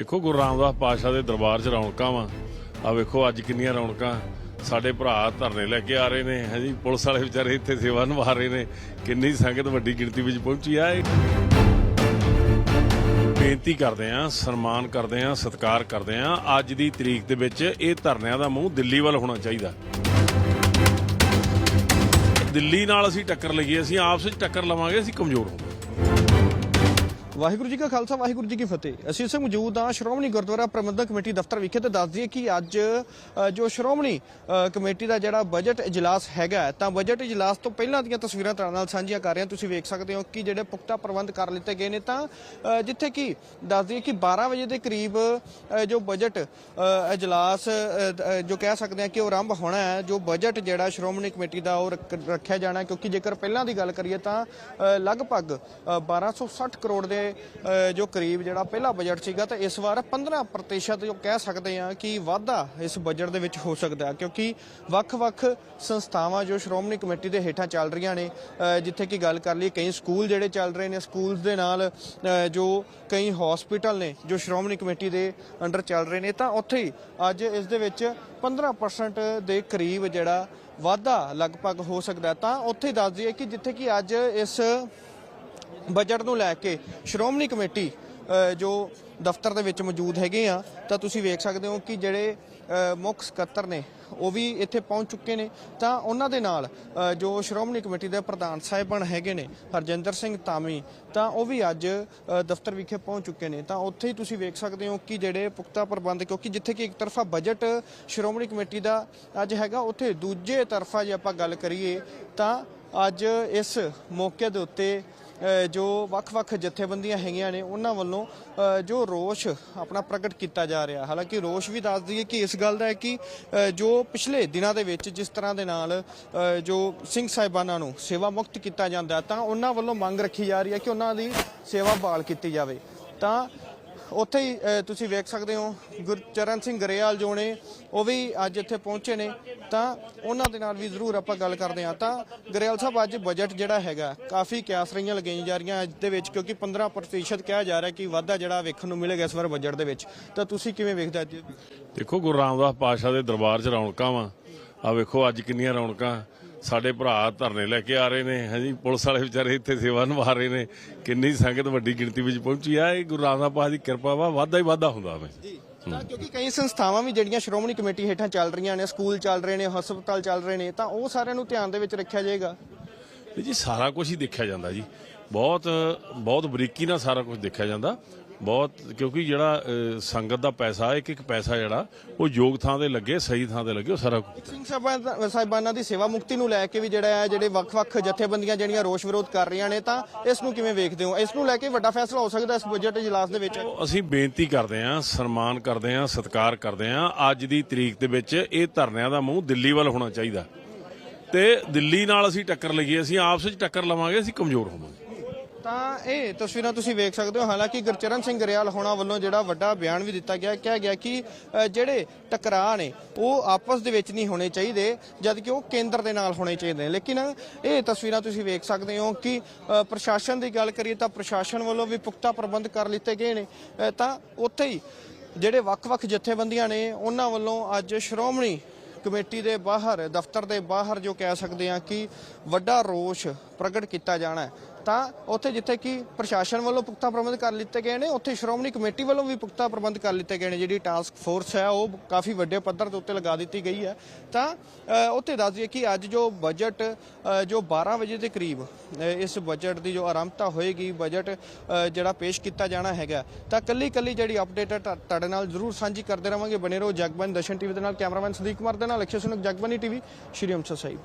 ਦੇਖੋ ਗੁਰੂ ਰਾਮਦਾਸ ਪਾਤਸ਼ਾਹ ਦੇ ਦਰਬਾਰ 'ਚ ਰੌਣਕਾਂ ਵਾ। ਆ ਵੇਖੋ ਅੱਜ ਕਿੰਨੀਆਂ ਰੌਣਕਾਂ। ਸਾਡੇ ਭਰਾ ਧਰਨੇ ਲੈ ਕੇ ਆ ਰਹੇ ਨੇ ਹਾਂਜੀ ਪੁਲਿਸ ਵਾਲੇ ਵਿਚਾਰੇ ਇੱਥੇ ਸੇਵਾ ਨਿਭਾ ਰਹੇ ਨੇ। ਕਿੰਨੀ ਸੰਗਤ ਵੱਡੀ ਗਿਣਤੀ ਵਿੱਚ ਪਹੁੰਚੀ ਆ। ਇਹ ਬੇਨਤੀ ਕਰਦੇ ਆ, ਸਨਮਾਨ ਕਰਦੇ ਆ, ਸਤਿਕਾਰ ਕਰਦੇ ਆ। ਅੱਜ ਦੀ ਤਰੀਕ ਦੇ ਵਿੱਚ ਇਹ ਧਰਨਿਆਂ ਦਾ ਮੂੰਹ ਦਿੱਲੀ ਵੱਲ ਹੋਣਾ ਚਾਹੀਦਾ। ਦਿੱਲੀ ਨਾਲ ਅਸੀਂ ਟੱਕਰ ਲਈਏ, ਅਸੀਂ ਆਪਸ ਵਿੱਚ ਟੱਕਰ ਲਵਾਂਗੇ, ਅਸੀਂ ਕਮਜ਼ੋਰ ਹੋਵਾਂਗੇ। ਵਾਹਿਗੁਰੂ ਜੀ ਕਾ ਖਾਲਸਾ ਵਾਹਿਗੁਰੂ ਜੀ ਕੀ ਫਤਿਹ। ਅਸੀਂ ਇਸ ਵਕਤ ਮੌਜੂਦ ਹਾਂ ਸ਼੍ਰੋਮਣੀ ਗੁਰਦੁਆਰਾ ਪ੍ਰਬੰਧਕ ਕਮੇਟੀ ਦਫ਼ਤਰ ਵਿਖੇ ਤੇ ਦੱਸ ਦਈਏ ਕਿ ਅੱਜ ਜੋ ਸ਼੍ਰੋਮਣੀ ਕਮੇਟੀ ਦਾ ਜਿਹੜਾ ਬਜਟ ਇਜਲਾਸ ਹੈਗਾ ਤਾਂ ਬਜਟ ਇਜਲਾਸ ਤੋਂ ਪਹਿਲਾਂ ਦੀਆਂ ਤਸਵੀਰਾਂ ਤੁਹਾਡੇ ਨਾਲ ਸਾਂਝੀਆਂ ਕਰ ਰਹੇ ਹਾਂ। ਤੁਸੀਂ ਵੇਖ ਸਕਦੇ ਹੋ ਕਿ ਜਿਹੜੇ ਪੁਖਤਾ ਪ੍ਰਬੰਧ ਕਰ ਲਿੱਤੇ ਗਏ ਨੇ ਤਾਂ ਜਿੱਥੇ ਕਿ ਦੱਸ ਦਈਏ ਕਿ 12 ਵਜੇ ਦੇ ਕਰੀਬ ਜੋ ਬਜਟ ਇਜਲਾਸ ਜੋ ਕਹਿ ਸਕਦੇ ਹਾਂ ਕਿ ਉਹ ਆਰੰਭ ਹੋਣਾ ਹੈ ਜੋ ਬਜਟ ਜਿਹੜਾ ਸ਼੍ਰੋਮਣੀ ਕਮੇਟੀ ਦਾ ਉਹ ਰੱਖਿਆ ਜਾਣਾ ਕਿਉਂਕਿ ਜੇਕਰ ਪਹਿਲਾਂ ਦੀ ਗੱਲ ਕਰੀਏ ਤਾਂ ਅ, ਲਗਭਗ ਅ, 1260 ਕਰੋੜ ਦੇ ਜੋ ਕਰੀਬ ਜਿਹੜਾ ਪਹਿਲਾ ਬਜਟ ਸੀਗਾ ਤਾਂ ਇਸ ਵਾਰ 15% ਜੋ ਕਹਿ ਸਕਦੇ ਆ ਕਿ ਵਾਧਾ ਇਸ ਬਜਟ ਦੇ ਵਿੱਚ ਹੋ ਸਕਦਾ ਕਿਉਂਕਿ ਵੱਖ-ਵੱਖ ਸੰਸਥਾਵਾਂ ਜੋ ਸ਼੍ਰੋਮਣੀ ਕਮੇਟੀ ਦੇ ਹੇਠਾਂ ਚੱਲ ਰਹੀਆਂ ਨੇ ਜਿੱਥੇ ਕਿ ਗੱਲ ਕਰ ਲਈ ਕਈ ਸਕੂਲ ਜਿਹੜੇ ਚੱਲ ਰਹੇ ਨੇ, ਸਕੂਲਸ ਦੇ ਨਾਲ ਜੋ ਕਈ ਹਸਪੀਟਲ ਨੇ, ਜੋ ਸ਼੍ਰੋਮਣੀ ਕਮੇਟੀ ਦੇ ਅੰਡਰ ਚੱਲ ਰਹੇ ਨੇ, ਤਾਂ ਉੱਥੇ ਹੀ ਅੱਜ ਇਸ ਦੇ ਵਿੱਚ 15% ਦੇ ਕਰੀਬ ਜਿਹੜਾ ਵਾਧਾ ਲਗਭਗ ਹੋ ਸਕਦਾ ਤਾਂ ਉੱਥੇ ਹੀ ਦੱਸ ਦਈਏ ਕਿ ਜਿੱਥੇ ਕਿ ਅੱਜ ਇਸ ਬਜਟ ਨੂੰ ਲੈ ਕੇ ਸ਼੍ਰੋਮਣੀ ਕਮੇਟੀ ਜੋ ਦਫ਼ਤਰ ਦੇ ਵਿੱਚ ਮੌਜੂਦ ਹੈਗੇ ਆ, ਤਾਂ ਤੁਸੀਂ ਵੇਖ ਸਕਦੇ ਹੋ ਕਿ ਜਿਹੜੇ ਮੁੱਖ ਸਕੱਤਰ ਨੇ, ਉਹ ਵੀ ਇੱਥੇ ਪਹੁੰਚ ਚੁੱਕੇ ਨੇ। ਤਾਂ ਉਹਨਾਂ ਦੇ ਨਾਲ ਜੋ ਸ਼੍ਰੋਮਣੀ ਕਮੇਟੀ ਦੇ ਪ੍ਰਧਾਨ ਸਾਹਿਬਾਨ ਹੈਗੇ ਨੇ, ਹਰਜਿੰਦਰ ਸਿੰਘ ਤਾਮੀ, ਤਾਂ ਉਹ ਵੀ ਅੱਜ ਦਫ਼ਤਰ ਵਿਖੇ ਪਹੁੰਚ ਚੁੱਕੇ ਨੇ। ਤਾਂ ਉੱਥੇ ਹੀ ਤੁਸੀਂ ਵੇਖ ਸਕਦੇ ਹੋ ਕਿ ਜਿਹੜੇ ਪੁਖਤਾ ਪ੍ਰਬੰਧ, ਕਿਉਂਕਿ ਜਿੱਥੇ ਕਿ ਇੱਕ ਤਰਫਾ ਬਜਟ ਸ਼੍ਰੋਮਣੀ ਕਮੇਟੀ ਦਾ ਅੱਜ ਹੈਗਾ, ਉੱਥੇ ਦੂਜੇ ਤਰਫਾ ਜੇ ਆਪਾਂ ਗੱਲ ਕਰੀਏ, ਤਾਂ ਅੱਜ ਇਸ ਮੌਕੇ ਦੇ ਉੱਤੇ ਜੋ ਵੱਖ-ਵੱਖ ਜਥੇਬੰਦੀਆਂ ਹੈਗੀਆਂ ਨੇ, ਉਹਨਾਂ ਵੱਲੋਂ ਜੋ ਰੋਸ਼ ਆਪਣਾ ਪ੍ਰਗਟ ਕੀਤਾ ਜਾ ਰਿਹਾ। ਹਾਲਾਂਕਿ ਰੋਸ਼ ਵੀ ਦੱਸ ਦਈਏ ਕਿ ਇਸ ਗੱਲ ਦਾ ਹੈ ਕਿ ਜੋ ਪਿਛਲੇ ਦਿਨਾਂ ਦੇ ਵਿੱਚ ਜਿਸ ਤਰ੍ਹਾਂ ਦੇ ਨਾਲ ਜੋ ਸਿੰਘ ਸਾਹਿਬਾਨਾਂ ਨੂੰ ਸੇਵਾ ਮੁਕਤ ਕੀਤਾ ਜਾਂਦਾ, ਤਾਂ ਉਹਨਾਂ ਵੱਲੋਂ ਮੰਗ ਰੱਖੀ ਜਾ ਰਹੀ ਹੈ ਕਿ ਉਹਨਾਂ ਦੀ ਸੇਵਾ ਬਹਾਲ ਕੀਤੀ ਜਾਵੇ। ਤਾਂ ਉੱਥੇ ਹੀ ਤੁਸੀਂ ਵੇਖ ਸਕਦੇ ਹੋ, ਗੁਰਚਰਨ ਸਿੰਘ ਗਰੇਵਾਲ ਜੋ ਨੇ, ਉਹ ਵੀ ਅੱਜ ਇੱਥੇ ਪਹੁੰਚੇ ਨੇ। ਤਾਂ ਉਹਨਾਂ ਦੇ ਨਾਲ ਵੀ ਜ਼ਰੂਰ ਆਪਾਂ ਗੱਲ ਕਰਦੇ ਹਾਂ। ਤਾਂ ਗਰੇਵਾਲ ਸਾਹਿਬ, ਅੱਜ ਬਜਟ ਜਿਹੜਾ ਹੈਗਾ, ਕਾਫੀ ਕਿਆਸ ਰਹੀਆਂ ਲਗਾਈਆਂ ਜਾ ਰਹੀਆਂ ਅੱਜ ਦੇ ਵਿੱਚ, ਕਿਉਂਕਿ 15% ਕਿਹਾ ਜਾ ਰਿਹਾ ਕਿ ਵਾਧਾ ਜਿਹੜਾ ਵੇਖਣ ਨੂੰ ਮਿਲੇਗਾ ਇਸ ਵਾਰ ਬਜਟ ਦੇ ਵਿੱਚ। ਤਾਂ ਤੁਸੀਂ ਕਿਵੇਂ ਵੇਖਦੇ ਅੱਜ? ਦੇਖੋ, ਗੁਰੂ ਰਾਮਦਾਸ ਪਾਤਸ਼ਾਹ ਦੇ ਦਰਬਾਰ 'ਚ ਰੌਣਕਾਂ ਵਾ। ਆ ਵੇਖੋ ਅੱਜ ਕਿੰਨੀਆਂ ਰੌਣਕਾਂ ਸਾਡੇ ਭਰਾ ਧਰਨੇ ਲੈ ਕੇ ਆ ਰਹੇ ਨੇ ਹਾਂਜੀ ਪੁਲਿਸ ਵਾਲੇ ਵਿਚਾਰੇ ਇੱਥੇ ਸੇਵਾ ਨਿਭਾ ਰਹੇ ਨੇ। ਕਿੰਨੀ ਸੰਗਤ ਵੱਡੀ ਗਿਣਤੀ ਵਿੱਚ ਪਹੁੰਚੀ ਆ। ਇਹ ਗੁਰੂ ਰਾਮਦਾਸ ਪਾਤਸ਼ਾਹ ਦੀ ਕਿਰਪਾ ਵਾ ਵਾਧਾ ਹੀ ਵਾਧਾ ਹੁੰਦਾ ਵੇ। ਜੀ ਕਿਉਂਕਿ ਕਈ ਸੰਸਥਾਵਾਂ ਵੀ ਜਿਹੜੀਆਂ ਸ਼੍ਰੋਮਣੀ ਕਮੇਟੀ ਹੇਠਾਂ ਚੱਲ ਰਹੀਆਂ ਨੇ ਸਕੂਲ ਚੱਲ ਰਹੇ ਨੇ ਹਸਪਤਾਲ ਚੱਲ ਰਹੇ ਨੇ ਤਾਂ ਉਹ ਸਾਰਿਆਂ ਨੂੰ ਧਿਆਨ ਦੇ ਵਿੱਚ ਰੱਖਿਆ ਜਾਏਗਾ? ਜੀ ਸਾਰਾ ਕੁਝ ਹੀ ਦੇਖਿਆ ਜਾਂਦਾ ਜੀ। ਬਹੁਤ ਬਹੁਤ ਬਰੀਕੀ ਨਾਲ ਸਾਰਾ ਕੁਝ ਦੇਖਿਆ ਜਾਂਦਾ। ਬਹੁਤ ਕਿਉਂਕਿ ਜਿਹੜਾ ਸੰਗਤ ਦਾ ਪੈਸਾ ਇੱਕ ਇੱਕ ਪੈਸਾ ਜਿਹੜਾ ਉਹ ਯੋਗ ਥਾਂ ਤੇ ਲੱਗੇ ਸਹੀ ਥਾਂ ਤੇ ਲੱਗੇ ਉਹ ਸਾਰਾ ਕੁਝ ਸਿੰਘ ਸਾਹਿਬਾਨ ਸਾਹਿਬਾਨਾਂ ਦੀ ਸੇਵਾ ਮੁਕਤੀ ਨੂੰ ਲੈ ਕੇ ਵੀ ਜਿਹੜਾ ਹੈ ਜਿਹੜੇ ਵੱਖ-ਵੱਖ ਜਥੇਬੰਦੀਆਂ ਜਿਹੜੀਆਂ ਰੋਸ਼ ਵਿਰੋਧ ਕਰ ਰਹੀਆਂ ਨੇ ਤਾਂ ਇਸ ਨੂੰ ਕਿਵੇਂ ਵੇਖਦੇ ਹੋ? ਇਸ ਨੂੰ ਲੈ ਕੇ ਵੱਡਾ ਫੈਸਲਾ ਹੋ ਸਕਦਾ ਇਸ ਬਜਟ ਇਜਲਾਸ ਦੇ ਵਿੱਚ? ਅਸੀਂ ਬੇਨਤੀ ਕਰਦੇ ਹਾਂ ਸਨਮਾਨ ਕਰਦੇ ਹਾਂ ਸਤਿਕਾਰ ਕਰਦੇ ਹਾਂ। ਅੱਜ ਦੀ ਤਰੀਕ ਦੇ ਵਿੱਚ ਇਹ ਧਰਨਿਆਂ ਦਾ ਮੂੰਹ ਦਿੱਲੀ ਵੱਲ ਹੋਣਾ ਚਾਹੀਦਾ। ਤੇ ਦਿੱਲੀ ਨਾਲ ਅਸੀਂ ਟੱਕਰ ਲਈਏ ਅਸੀਂ ਆਪਸ ਵਿੱਚ ਟੱਕਰ ਲਵਾਂਗੇ ਅਸੀਂ ਕਮਜ਼ੋਰ ਹੋਵਾਂਗੇ। ਤਾਂ ਇਹ ਤਸਵੀਰਾਂ ਤੁਸੀਂ ਵੇਖ ਸਕਦੇ ਹੋ। ਹਾਲਾਂਕਿ ਗੁਰਚਰਨ ਸਿੰਘ ਗਰੇਵਾਲ ਹੋਣਾ ਵੱਲੋਂ ਜਿਹੜਾ ਵੱਡਾ ਬਿਆਨ ਵੀ ਦਿੱਤਾ ਗਿਆ, ਕਿਹਾ ਗਿਆ ਕਿ ਜਿਹੜੇ ਟਕਰਾਅ ਨੇ, ਉਹ ਆਪਸ ਦੇ ਵਿੱਚ ਨਹੀਂ ਹੋਣੇ ਚਾਹੀਦੇ ਜਦ ਕਿ ਉਹ ਕੇਂਦਰ ਦੇ ਨਾਲ ਹੋਣੇ ਚਾਹੀਦੇ ਨੇ। ਲੇਕਿਨ ਇਹ ਤਸਵੀਰਾਂ ਤੁਸੀਂ ਵੇਖ ਸਕਦੇ ਹੋ ਕਿ ਪ੍ਰਸ਼ਾਸਨ ਦੀ ਗੱਲ ਕਰੀਏ ਤਾਂ ਪ੍ਰਸ਼ਾਸਨ ਵੱਲੋਂ ਵੀ ਪੁਖਤਾ ਪ੍ਰਬੰਧ ਕਰ ਲਿੱਤੇ ਗਏ ਨੇ। ਤਾਂ ਉੱਥੇ ਹੀ ਜਿਹੜੇ ਵੱਖ-ਵੱਖ ਜਥੇਬੰਦੀਆਂ ਨੇ, ਉਹਨਾਂ ਵੱਲੋਂ ਅੱਜ ਸ਼੍ਰੋਮਣੀ ਕਮੇਟੀ ਦੇ ਬਾਹਰ, ਦਫ਼ਤਰ ਦੇ ਬਾਹਰ ਜੋ ਕਹਿ ਸਕਦੇ ਆ ਕਿ ਵੱਡਾ ਰੋਸ਼ ਪ੍ਰਗਟ ਕੀਤਾ ਜਾਣਾ ਹੈ। ਤਾਂ ਉੱਥੇ ਜਿੱਥੇ ਕਿ ਪ੍ਰਸ਼ਾਸਨ ਵੱਲੋਂ ਪੁਖਤਾ ਪ੍ਰਬੰਧ ਕਰ ਲਿੱਤੇ ਗਏ ਨੇ, ਉੱਥੇ ਸ਼੍ਰੋਮਣੀ ਕਮੇਟੀ ਵੱਲੋਂ ਵੀ ਪੁਖਤਾ ਪ੍ਰਬੰਧ ਕਰ ਲਿੱਤੇ ਗਏ ਨੇ, ਜਿਹੜੀ ਟਾਸਕ ਫੋਰਸ ਹੈ, ਉਹ ਕਾਫੀ ਵੱਡੇ ਪੱਧਰ ਦੇ ਉੱਤੇ ਲਗਾ ਦਿੱਤੀ ਗਈ ਹੈ। ਤਾਂ ਉੱਥੇ ਦੱਸ ਦਈਏ ਕਿ ਅੱਜ ਜੋ ਬਜਟ ਜੋ 12 ਵਜੇ ਦੇ ਕਰੀਬ ਇਸ ਬਜਟ ਦੀ ਜੋ ਆਰੰਭਤਾ ਹੋਏਗੀ ਬਜਟ ਜਿਹੜਾ ਪੇਸ਼ ਕੀਤਾ ਜਾਣਾ ਹੈਗਾ, ਤਾਂ ਕੱਲੀ ਕੱਲੀ ਜਿਹੜੀ ਅਪਡੇਟ ਹੈ ਤੁਹਾ- ਤੁਹਾਡੇ ਨਾਲ ਜ਼ਰੂਰ ਸਾਂਝੀ ਕਰਦੇ ਰਵਾਂਗੇ। ਬਨੇ ਰਹੋ ਜਗਬਨ ਦਰਸ਼ਨ ਟੀਵੀ ਦੇ ਨਾਲ, ਕੈਮਰਾਮੈਨ ਸਦੀਕ ਕੁਮਾਰ ਦੇ ਨਾਲ ਅਕਸ਼ੇ ਸੁਨਕ ਜਗਬਨੀ ਟੀਵੀ ਸ਼੍ਰੀ ਅੰਮ੍ਰਿਤਸਰ ਸਾਹਿਬ।